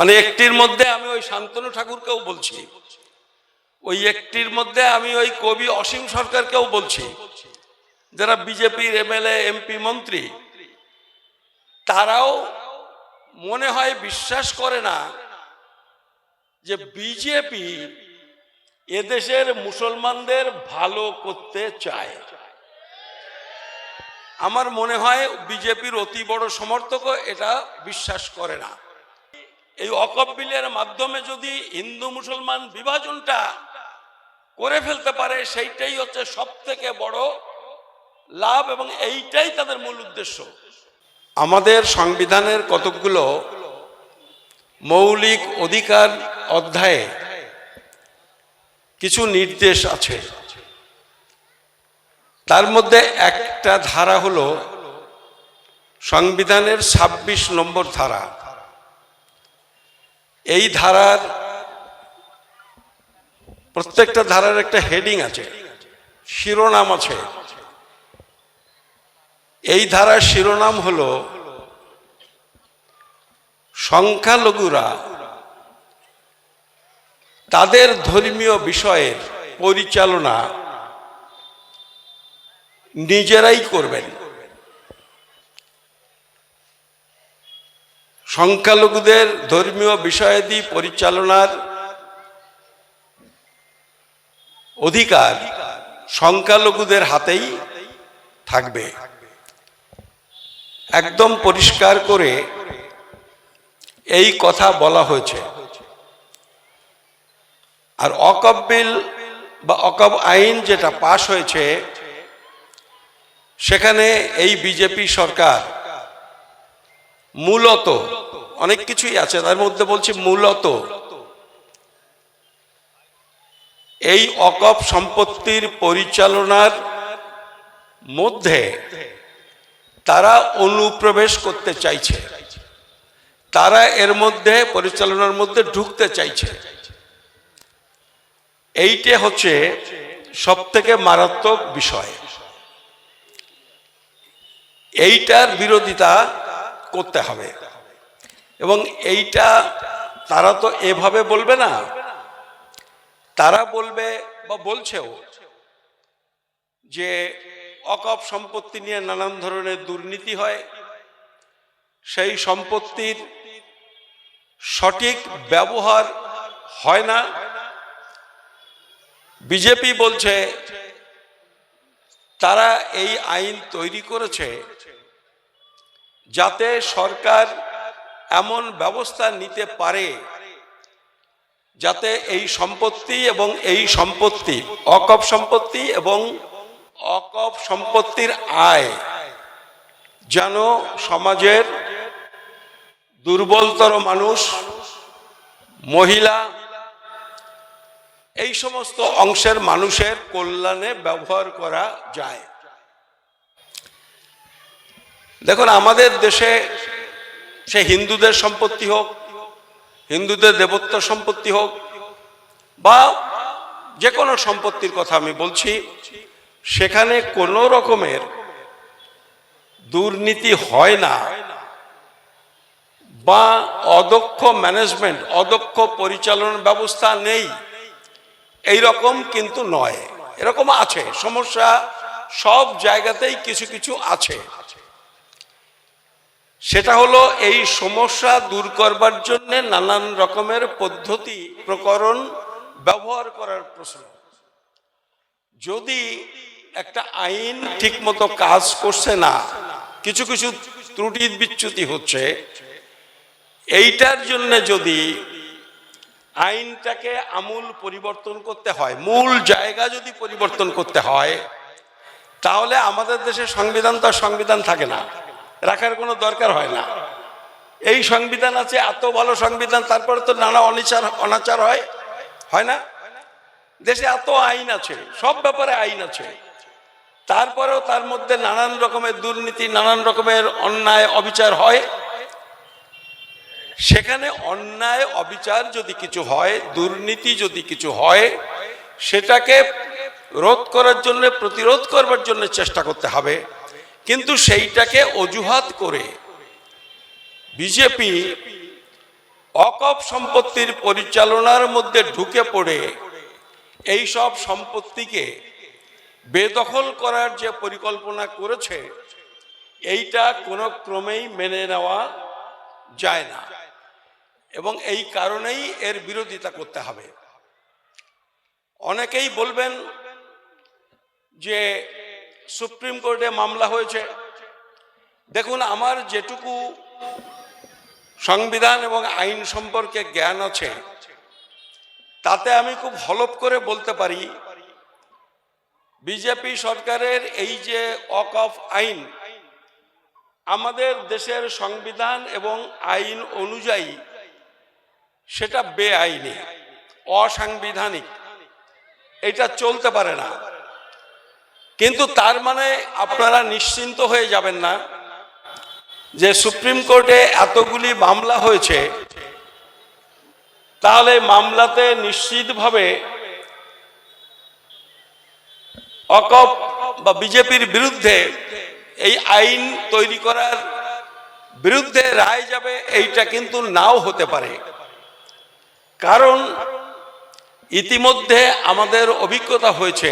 মানে একটির মধ্যে আমি ওই শান্তনু ঠাকুরকেও বলছি। ওই একটির মধ্যে আমি ওই কবি অসীম সরকারকেও বলছি। যারা বিজেপির এমএলএ, এমপি, মন্ত্রী, তারাও মনে হয় বিশ্বাস করে না যে বিজেপি এদেশের মুসলমানদের ভালো করতে চায়। আমার মনে হয় বিজেপির অতি বড় সমর্থকও এটা বিশ্বাস করে না। এই অকপ বিলের মাধ্যমে যদি হিন্দু মুসলমান বিভাজনটা করে ফেলতে পারে, সেইটাই হচ্ছে সব থেকে বড় লাভ এবং এইটাই তাদের মূল উদ্দেশ্য। আমাদের সংবিধানের কতকগুলো মৌলিক অধিকার অধ্যায়ে কিছু নির্দেশ আছে। তার মধ্যে একটা ধারা হলো সংবিধানের ২৬ নম্বর ধারা। এই ধারার প্রত্যেকটা ধারার একটা হেডিং আছে, শিরোনাম আছে। এই ধারার শিরোনাম হল, সংখ্যালঘুরা তাদের ধর্মীয় বিষয়ের পরিচালনা নিজেরাই করবেন। সংখ্যালঘুদের ধর্মীয় বিষয়াদি পরিচালনার অধিকার সংখ্যালঘুদের হাতেই থাকবে। একদম পরিষ্কার করে এই কথা বলা হয়েছে। আর অকব বিল বা অকব আইন যেটা পাশ হয়েছে, সেখানে এই বিজেপি সরকার মূলত অনেক কিছুই আছে, তার মধ্যে বলছি মূলত এই অকপ সম্পত্তির পরিচালনার মধ্যে তারা অনুপ্রবেশ করতে চাইছে। তারা এর মধ্যে, পরিচালনার মধ্যে ঢুকতে চাইছে। এইটে হচ্ছে সব থেকে মারাত্মক বিষয়। এইটার বিরোধিতা করতে হবে। এবং এইটা তারা তো এভাবে বলবে না। তারা বলবে বা বলছেও যে অকপ সম্পত্তি নিয়ে নানান ধরনের দুর্নীতি হয়। সেই সম্পত্তির সঠিক ব্যবহার হয় না। বিজেপি বলছে, তারা এই আইন তৈরি করেছে যাতে সরকার এমন ব্যবস্থা নিতে পারে যাতে এই সম্পত্তি এবং এই সম্পত্তি, অকপ সম্পত্তি এবং অকপ সম্পত্তির আয় যেন সমাজের দুর্বলতর মানুষ, মহিলা, এই সমস্ত অংশের মানুষের কল্যাণে ব্যবহার করা যায়। দেখুন, আমাদের দেশে সে হিন্দুদের সম্পত্তি হোক, হিন্দুদের দেবত্ব সম্পত্তি হোক, বা যে কোনো সম্পত্তির কথা আমি বলছি, সেখানে কোনো রকমের দুর্নীতি হয় না, বা অদক্ষ ম্যানেজমেন্ট অদক্ষ পরিচালনা ব্যবস্থা নেই এই রকম কিন্তু নয়। এরকম আছে, সমস্যা সব জায়গাতেই কিছু কিছু আছে। সেটা হলো এই সমস্যা দূর করবার জন্য নানান রকমের পদ্ধতি, প্রকরণ ব্যবহার করার প্রশ্ন। যদি একটা আইন ঠিকমতো কাজ করছে না, কিছু কিছু ত্রুটি বিচ্যুতি হচ্ছে, এইটার জন্য যদি আইনটাকে আমূল পরিবর্তন করতে হয়, মূল জায়গা যদি পরিবর্তন করতে হয়, তাহলে আমাদের দেশে সংবিধান তো সংবিধান থাকে না। রাখার কোনো দরকার হয় না। এই সংবিধান আছে, এত ভালো সংবিধান, তারপরে তো নানা অনিচার, অনাচার হয়। হয় না? দেশে এত আইন আছে, সব ব্যাপারে আইন আছে। তারপরেও তার মধ্যে নানান রকমের দুর্নীতি, নানান রকমের অন্যায়, অবিচার হয়। সেখানে অন্যায়, অবিচার যদি কিছু হয়, দুর্নীতি যদি কিছু হয়, সেটাকে রোধ করার জন্য, প্রতিরোধ করবার জন্য চেষ্টা করতে হবে। কিন্তু সেইটাকে অজুহাত করে বিজেপি অকপ সম্পত্তির পরিচালনার মধ্যে ঢুকে পড়ে এই সব সম্পত্তিকে বেদখল করার যে পরিকল্পনা করেছে, এইটা কোনো ক্রমেই মেনে নেওয়া যায় না। এবং এই কারণেই এর বিরোধিতা করতে হবে। অনেকেই বলবেন যে সুপ্রিম কোর্টে মামলা হয়েছে। দেখুন, আমার যেটুকু সংবিধান এবং আইন সম্পর্কে জ্ঞান আছে, তাতে আমি খুব হলপ করে বলতে পারি, বিজেপি সরকারের এই যে অক অফ আইন, আমাদের দেশের সংবিধান এবং আইন অনুযায়ী সেটা বেআইনি, অসাংবিধানিক, এটা চলতে পারে না। কিন্তু তার মানে আপনারা নিশ্চিন্ত হয়ে যাবেন না যে সুপ্রিম কোর্টে এতগুলি মামলা হয়েছে। তাহলে মামলাতে নিশ্চিতভাবে অকপ বা বিজেপির বিরুদ্ধে এই আইন তৈরি করার বিরুদ্ধে রায় যাবে, এইটা কিন্তু নাও হতে পারে। কারণ ইতিমধ্যে আমাদের অভিজ্ঞতা হয়েছে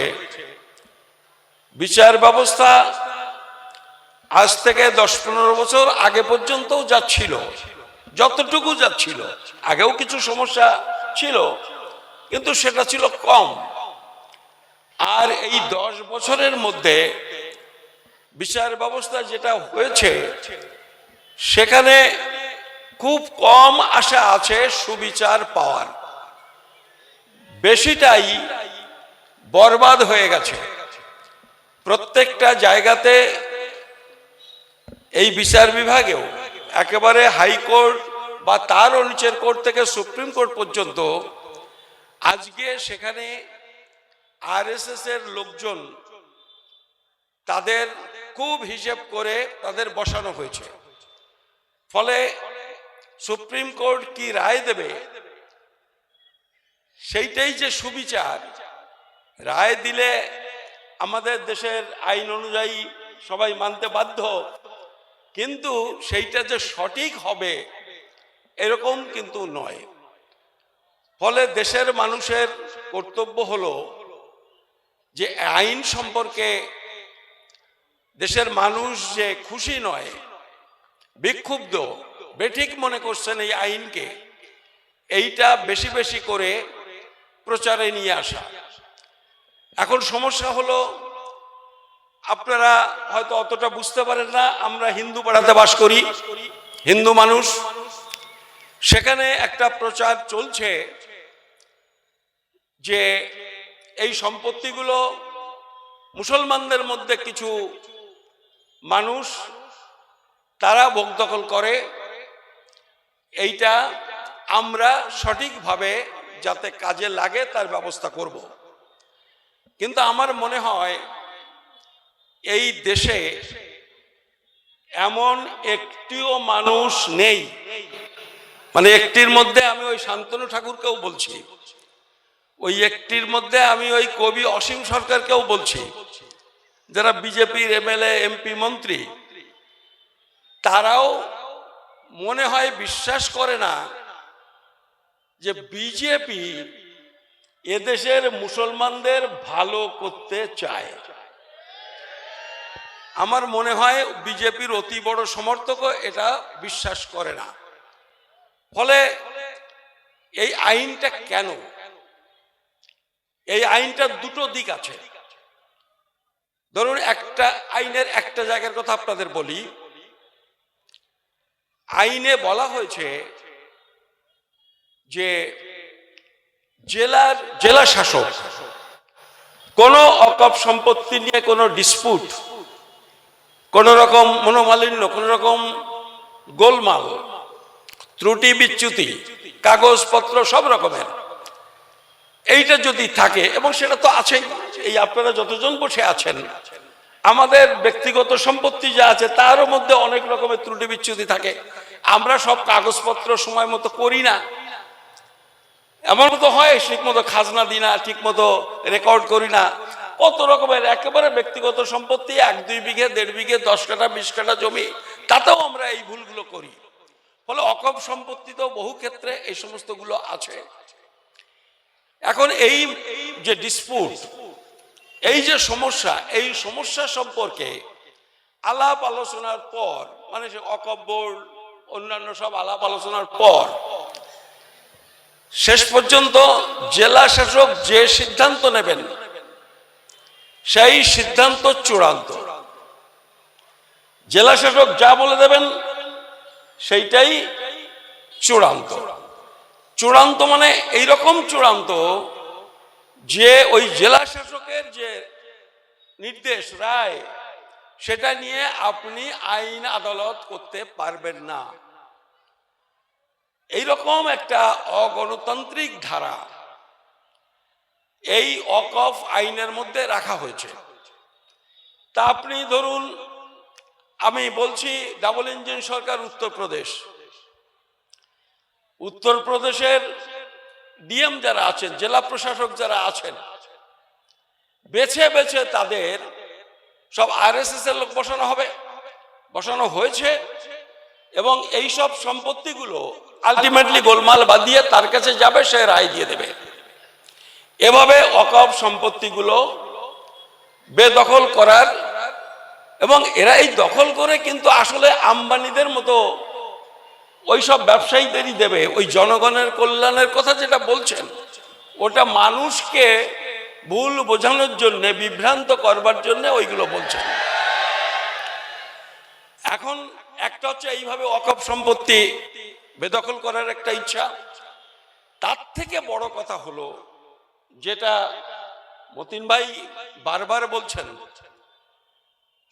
বিচার ব্যবস্থা আজ থেকে দশ পনেরো বছর আগে পর্যন্তও যাচ্ছিল। যতটুকু যাচ্ছিল, আগেও কিছু সমস্যা ছিল, কিন্তু সেটা ছিল কম। আর এই দশ বছরের মধ্যে বিচার ব্যবস্থা যেটা হয়েছে, সেখানে খুব কম আশা আছে সুবিচার পাওয়ার। বেশিটাই বরবাদ হয়ে গেছে। প্রত্যেকটা জায়গাতে এই বিচার বিভাগেও একেবারে হাইকোর্ট বা তারও নিচের কোর্ট থেকে সুপ্রিম কোর্ট পর্যন্ত আজকে সেখানে আরএসএস এর লোকজন তাদের খুব হিসেব করে তাদের বসানো হয়েছে। ফলে সুপ্রিম কোর্ট কি রায় দেবে, সেইটাই যে সুবিচার, রায় দিলে আমাদের দেশের আইন অনুযায়ী সবাই মানতে বাধ্য, কিন্তু সেইটা যে সঠিক হবে, এরকম কিন্তু নয়। ফলে দেশের মানুষের কর্তব্য হলো যে আইন সম্পর্কে দেশের মানুষ যে খুশি নয়, বিক্ষুব্ধ, বেঠিক মনে করছেন এই আইনকে, এইটা বেশি বেশি করে প্রচারে নিয়ে আসা। এখন সমস্যা হলো, আপনারা হয়তো অতটা বুঝতে পারেন না, আমরা হিন্দু পাড়াতে বাস করি, হিন্দু মানুষ। সেখানে একটা প্রচার চলছে যে এই সম্পত্তিগুলো মুসলমানদের মধ্যে কিছু মানুষ, তারা ভোগ দখল করে। এইটা আমরা সঠিকভাবে যাতে কাজে লাগে, তার ব্যবস্থা করব। কিন্তু আমার মনে হয় এই দেশে এমন একটিও মানুষ নেই। মানে একটির মধ্যে আমি ওই শান্তনু ঠাকুরকেও বলছি। ওই একটির মধ্যে আমি ওই কবি অসীম সরকারকেও বলছি। যারা বিজেপির এমএলএ, এমপি, মন্ত্রী, তারাও মনে হয় বিশ্বাস করে না যে বিজেপি এদেশের মুসলমানদের ভালো করতে চায়। আমার মনে হয় বিজেপির অতি বড় সমর্থকও এটা বিশ্বাস করে না। ফলে এই আইনটা কেন? এই আইনটার দুটো দিক আছে। ধরুন একটা আইনের একটা জায়গার কথা আপনাদের বলি। আইনে বলা হয়েছে যে জেলার জেলা শাসক, কোনো অকপ সম্পত্তি নিয়ে কোনো ডিসপুট কোন রকম মনোমালিন্য, কোন রকম গোলমাল, ত্রুটি বিচ্যুতি, কাগজপত্র সব রকমের, এইটা যদি থাকে, এবং সেটা তো আছেই, এই আপনারা যতজন বসে আছেন, আমাদের ব্যক্তিগত সম্পত্তি যা আছে, তারও মধ্যে অনেক রকমের ত্রুটি বিচ্যুতি থাকে। আমরা সব কাগজপত্র সময় মতো করি না এমন তো হয় ঠিক মতো খাজনা দিই না ঠিক মতো রেকর্ড করি না। কত রকমের, একেবারে ব্যক্তিগত সম্পত্তি, এক, দুই বিঘে, দেড় বিঘে, দশ কাঠা, বিশ কাঠা জমি, তাতেও আমরা এই ভুলগুলো করি। ফলে অকম সম্পত্তি তো বহু ক্ষেত্রে এই সমস্তগুলো আছে। এখন এই যে ডিসপুট এই যে সমস্যা, এই সমস্যা সম্পর্কে আলাপ আলোচনার পর মানে সে অকপ বোর্ড অন্যান্য সব আলাপ আলোচনার পর শেষ পর্যন্ত জেলা শাসক যে সিদ্ধান্ত নেবেন, সেই সিদ্ধান্ত চূড়ান্ত। জেলা শাসক যা বলে দেবেন, সেইটাই চূড়ান্ত। চূড়ান্ত মানে এইরকম চূড়ান্ত যে ওই জেলা শাসকের যে নির্দেশ, রায়, সেটা নিয়ে আপনি আইন আদালত করতে পারবেন না। এইরকম একটা অগণতান্ত্রিক ধারা এই অকফ আইনের মধ্যে রাখা হয়েছে। তা আপনি ধরুন, আমি বলছি ডাবল ইঞ্জিন সরকার উত্তরপ্রদেশ। উত্তরপ্রদেশের ডিএম যারা আছেন, জেলা প্রশাসক যারা আছেন, বেছে বেছে তাদের সব আরএসএস এর লোক বসানো হবে। বসানো হয়েছে। এবং এই সব সম্পত্তিগুলো আলটিমেটলি গোলমাল বাদিয়ে তার কাছে যাবে, সে রায় দিয়ে দেবে। এভাবে অকপ সম্পত্তিগুলো বেদখল করার এবং এরা এই দখল করে কিন্তু আসলে আম্বানিদের মতো ওই সব ব্যবসায়ীদেরই দেবে, ওই জনগণের কল্যাণের কথা যেটা বলছেন, ওটা মানুষকে ভুল বোঝানোর জন্য, বিভ্রান্ত করবার জন্য ওইগুলো বলছেন। এখন একটা হচ্ছে এইভাবে অকপ সম্পত্তি বেদখল করার একটা ইচ্ছা। তার থেকে বড় কথা হলো যেটা মতিন ভাই বারবার বলছেন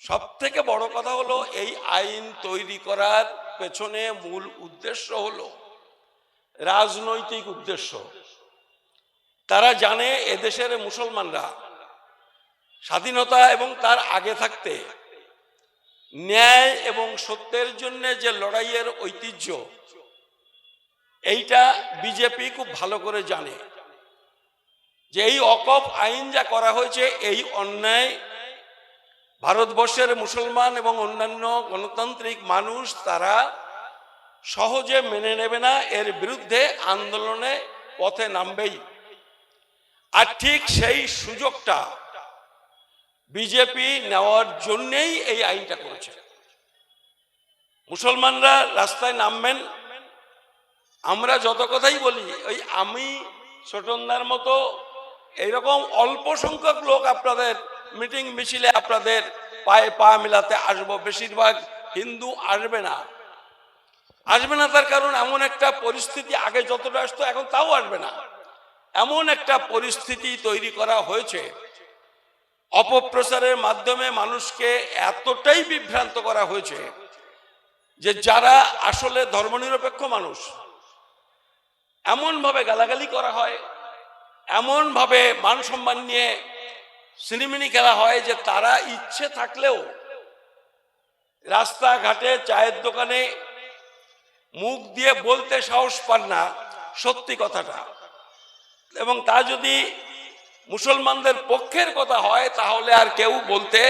সব থেকে বড় কথা হলো এই আইন তৈরি করার পেছনে মূল উদ্দেশ্য হলো রাজনৈতিক উদ্দেশ্য। তারা জানে এদেশের মুসলমানরা স্বাধীনতা এবং তার আগে থাকতে ন্যায় এবং সত্যের জন্য যে লড়াইয়ের ঐতিহ্য, এইটা বিজেপি খুব ভালো করে জানে। যে এই অকপ আইন যা করা হয়েছে, এই অন্যায় ভারতবর্ষের মুসলমান এবং অন্যান্য গণতান্ত্রিক মানুষ তারা সহজে মেনে নেবে না, এর বিরুদ্ধে আন্দোলনে পথে নামবেই। আর ঠিক সেই সুযোগটা বিজেপি নেওয়ার জন্যেই এই আইনটা করেছে। মুসলমানরা রাস্তায় নামবেন। আমরা যত কথাই বলি, ওই আমি, ছোটন্দার মতো এইরকম অল্প সংখ্যক লোক আপনাদের মিটিং মিছিলে আপনাদের পায়ে পা মিলাতে আসব। বেশিরভাগ হিন্দু আসবে না। আসবে না তার কারণ এমন একটা পরিস্থিতি আগে যতটা আসতো, এখন তাও আসবে না। এমন একটা পরিস্থিতি তৈরি করা হয়েছে। অপপ্রচারের মাধ্যমে মানুষকে এতটাই বিভ্রান্ত করা হয়েছে যে যারা আসলে ধর্মনিরপেক্ষ মানুষ, এমনভাবে গালাগালি করা হয়, এমনভাবে মান সম্মান নিয়ে সিনেমিনি খেলা হয় যে তারা ইচ্ছে থাকলেও রাস্তাঘাটে চায়ের দোকানে মুখ দিয়ে বলতে সাহস পান না, সত্যি কথাটা। এবং তা যদি মুসলমানদের পক্ষের কথা হয়, তাহলে আর কেউ বলতে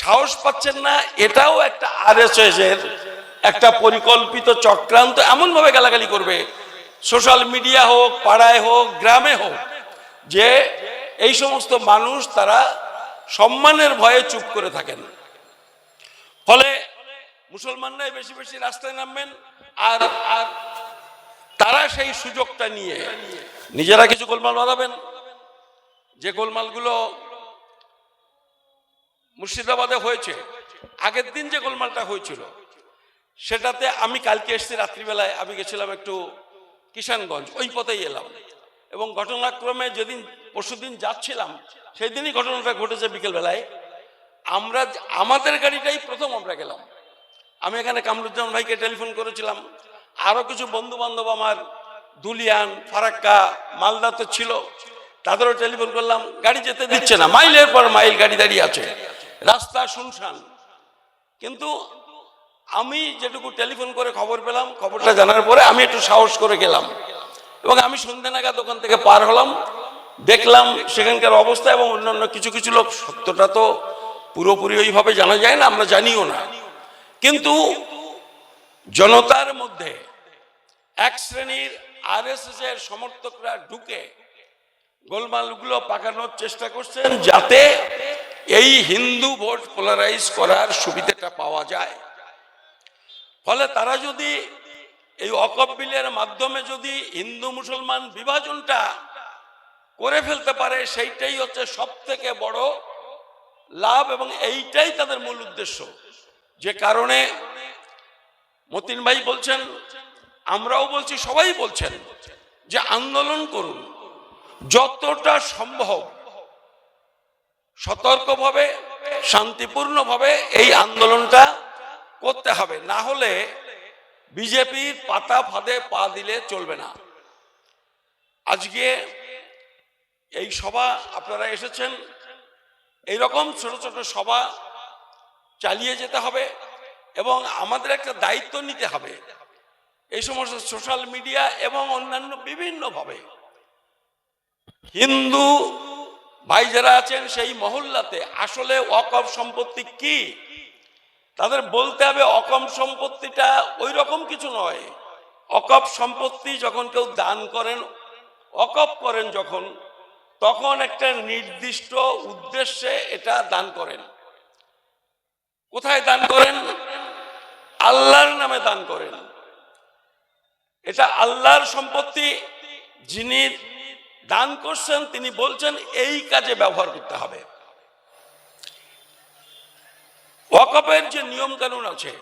সাহস পাচ্ছেন না। এটাও একটা আরএসএস এর একটা পরিকল্পিত চক্রান্ত, এমনভাবে গালাগালি করবে। সোশ্যাল মিডিয়া হোক, পাড়ায় হোক, গ্রামে হোক, যে এই সমস্ত মানুষ তারা সম্মানের ভয়ে চুপ করে থাকেন। ফলে মুসলমানরাই বেশি বেশি রাস্তায় নামবেন, আর আর তারা সেই সুযোগটা নিয়ে নিজেরা কিছু গোলমাল বাঁধাবেন। যে গোলমালগুলো মুর্শিদাবাদে হয়েছে, আগের দিন যে গোলমালটা হয়েছিল, সেটাতে আমি কালকে এসেছি রাত্রিবেলায়, আমি গেছিলাম একটু কিষানগঞ্জ, ওই পথেই এলাম। এবং ঘটনাক্রমে যেদিন পরশুদিন যাচ্ছিলাম সেই দিনই ঘটনাটা ঘটেছে বিকেলবেলায়। আমরা, আমাদের গাড়িটাই প্রথম আমরা গেলাম। আমি এখানে কামরুজ্জামান ভাইকে টেলিফোন করেছিলাম। আরও কিছু বন্ধু বান্ধব আমার, দুলিয়ান, ফারাক্কা, মালদা তো ছিল। তাদেরও টেলিফোন করলাম গাড়ি যেতে দিচ্ছে না মাইলের পর মাইল গাড়ি দাঁড়িয়ে আছে। রাস্তা শুনশান। কিন্তু আমি যেটুকু টেলিফোন করে খবর পেলাম খবরটা জানার পরে আমি একটু সাহস করে গেলাম। এবং আমি সন্ধ্যে নাগাদ ওখান থেকে পার হলাম। দেখলাম সেখানকার অবস্থা এবং অন্যান্য কিছু কিছু লোক সত্যটা তো পুরোপুরি ওইভাবে জানা যায় না আমরা জানিও না। কিন্তু জনতার মধ্যে এক শ্রেণির আরএসএস এর সমর্থকরা ঢুকে গোলমালগুলো পাকানোর চেষ্টা করছেন যাতে এই হিন্দু ভোট পোলারাইজ করার সুবিধাটা পাওয়া যায়। ফলে তারা যদি এই অকপ মাধ্যমে যদি হিন্দু মুসলমান বিভাজনটা করে ফেলতে পারে, সেইটাই হচ্ছে সব থেকে বড় লাভ এবং এইটাই তাদের মূল উদ্দেশ্য। যে কারণে মতিন ভাই বলছেন, আমরাও বলছি, সবাই বলছেন যে আন্দোলন করুন। যতটা সম্ভব সতর্কভাবে, শান্তিপূর্ণভাবে এই আন্দোলনটা করতে হবে। না হলে বিজেপির পাতা ফাঁদে পা দিলে চলবে না। আজকে এই সভা, আপনারা এসেছেন, এইরকম ছোট ছোট সভা চালিয়ে যেতে হবে এবং আমাদের একটা দায়িত্ব নিতে হবে। এই সমস্ত সোশ্যাল মিডিয়া এবং অন্যান্য বিভিন্নভাবে হিন্দু ভাই যারা আছেন সেই মহল্লাতে আসলে অকম সম্পত্তি কি? তাদের বলতে হবে অকম সম্পত্তিটা ওই রকম কিছু নয়। অকপ সম্পত্তি যখন কেউ দান করেন, অকপ করেন যখন, তখন একটা নির্দিষ্ট উদ্দেশ্যে এটা দান করেন। কোথায় দান করেন? আল্লাহর নামে দান করেন। এটা আল্লাহর সম্পত্তি, যিনি দান করছেন, তিনি বলছেন, এই কাজে ব্যবহার করতে হবে। ওয়াকফের যে নিয়ম কানুন আছে,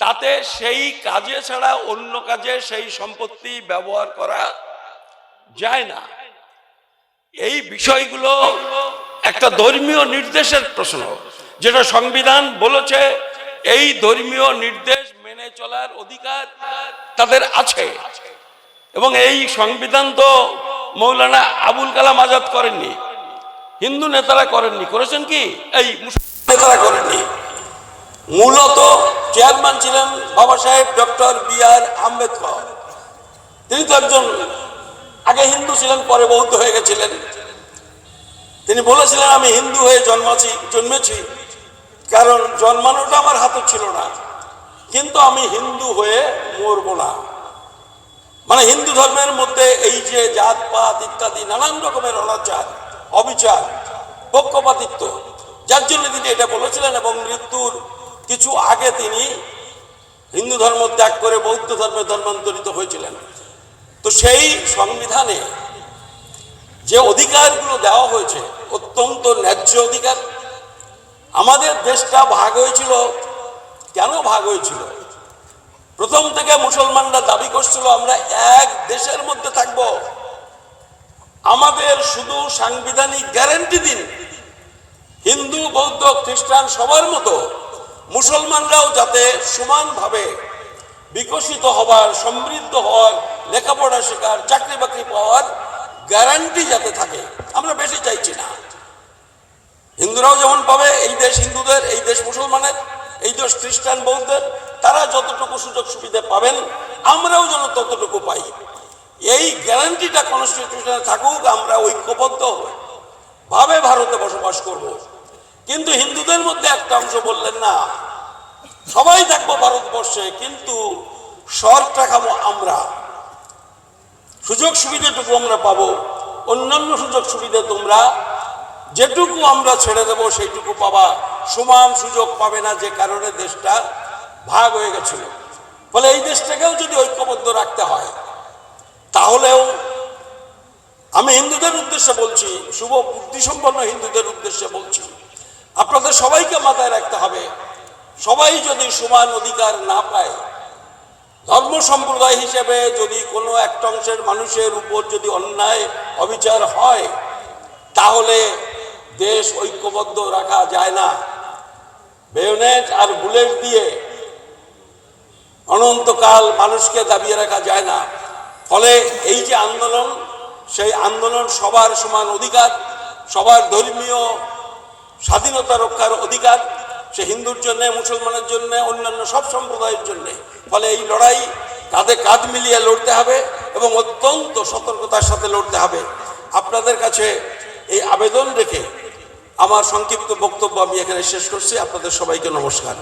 তাতে সেই কাজে ছাড়া অন্য কাজে সেই সম্পত্তি ব্যবহার করা যায় না। এই বিষয়গুলো একটা ধর্মীয় নির্দেশের প্রশ্ন, যেটা সংবিধান বলেছে, এই ধর্মীয় নির্দেশ মেনে চলার অধিকার তাদের আছে। এবং এই সংবিধান তো মৌলানা আবুল কালাম আজাদ করেননি। হিন্দু নেতারা করেননি। করেছেন কি? এই নেতারা করেননি। মূলত চেয়ারম্যান ছিলেন বাবা সাহেব ডক্টর বি আর আম্বেদকর। তিনি তো একজন, আগে হিন্দু ছিলেন, পরে বৌদ্ধ হয়ে গেছিলেন। তিনি বলেছিলেন, আমি হিন্দু হয়ে জন্মাছি, জন্মেছি। কারণ জন্মানোটা আমার হাতে ছিল না। কিন্তু আমি হিন্দু হয়ে মরবো না। মানে হিন্দু ধর্মের মধ্যে এই যে জাতপাত ইত্যাদি, নানান রকমের অনাচার, অবিচার, পক্ষপাতিত্ব। যার জন্য তিনি এটা বলেছিলেন এবং মৃত্যুর কিছু আগে তিনি হিন্দু ধর্ম ত্যাগ করে বৌদ্ধ ধর্মে ধর্মান্তরিত হয়েছিলেন। তো সেই সংবিধানে যে অধিকারগুলো দেওয়া হয়েছে, অত্যন্ত ন্যায্য অধিকার। আমাদের দেশটা ভাগ হয়েছিল। কেন ভাগ হয়েছিল? প্রথম থেকে মুসলমানরা দাবি করছিল, আমরা এক দেশের মধ্যে থাকব। আমাদের শুধু সাংবিধানিক গ্যারান্টি দিন। হিন্দু, বৌদ্ধ, খ্রিস্টান সবার মতো মুসলমানরাও যাতে সমানভাবে বিকশিত হবার সমৃদ্ধ হওয়ার লেখাপড়া শেখার চাকরি বাকরি পাওয়ার গ্যারান্টি যাতে থাকে, আমরা বেশি চাইছি না। হিন্দুরাও যেমন পাবে, এই দেশ হিন্দুদের, এই দেশ মুসলমানের। এই দেশ খ্রিস্টান বৌদ্ধের, তারা যতটুকু সুযোগ সুবিধা পাবেন, আমরাও যেন ততটুকু পাই। এই গ্যারান্টিটা কনস্টিটিউশনে থাকুক, আমরা ঐক্যবদ্ধ ভাবে ভারতে বসবাস করব। কিন্তু হিন্দুদের মধ্যে একটা অংশ বললেন, না, সবাই থাকব ভারতবর্ষে, কিন্তু শর্টটা খাব আমরা। সুযোগ সুবিধাটুকু আমরা পাবো, অন্যান্য সুযোগ সুবিধা তোমরা যেটুকু আমরা ছেড়ে দেবো, সেইটুকু পাবা সমান সুযোগ পাবে না, যে কারণে দেশটা ভাগ হয়ে গেছিল। ফলে এই দেশটাকেও যদি ঐক্যবদ্ধ রাখতে হয়, তাহলেও আমি হিন্দুদের উদ্দেশ্যে বলছি, শুভ বুদ্ধিসম্পন্ন হিন্দুদের উদ্দেশ্যে বলছি, আপনাদের সবাইকে মাথায় রাখতে হবে, সবাই যদি সমান অধিকার না পায়, ধর্ম সম্প্রদায় হিসেবে যদি কোনো একটা অংশের মানুষের উপর যদি অন্যায় অবিচার হয়, তাহলে দেশ ঐক্যবদ্ধ রাখা যায় না। বেয়নেট আর বুলেট দিয়ে অনন্তকাল মানুষকে দাবিয়ে রাখা যায় না। ফলে এই যে আন্দোলন, সেই আন্দোলন সবার সমান অধিকার, সবার ধর্মীয় স্বাধীনতা রক্ষার অধিকার, সে হিন্দুর জন্য, মুসলমানের জন্য, অন্যান্য সব সম্প্রদায়ের জন্য। ফলে এই লড়াই কাঁধে কাঁধ মিলিয়ে লড়তে হবে এবং অত্যন্ত সতর্কতার সাথে লড়তে হবে। আপনাদের কাছে এই আবেদন রেখে আমার সংক্ষিপ্ত বক্তব্য আমি এখানে শেষ করছি। আপনাদের সবাইকে নমস্কার।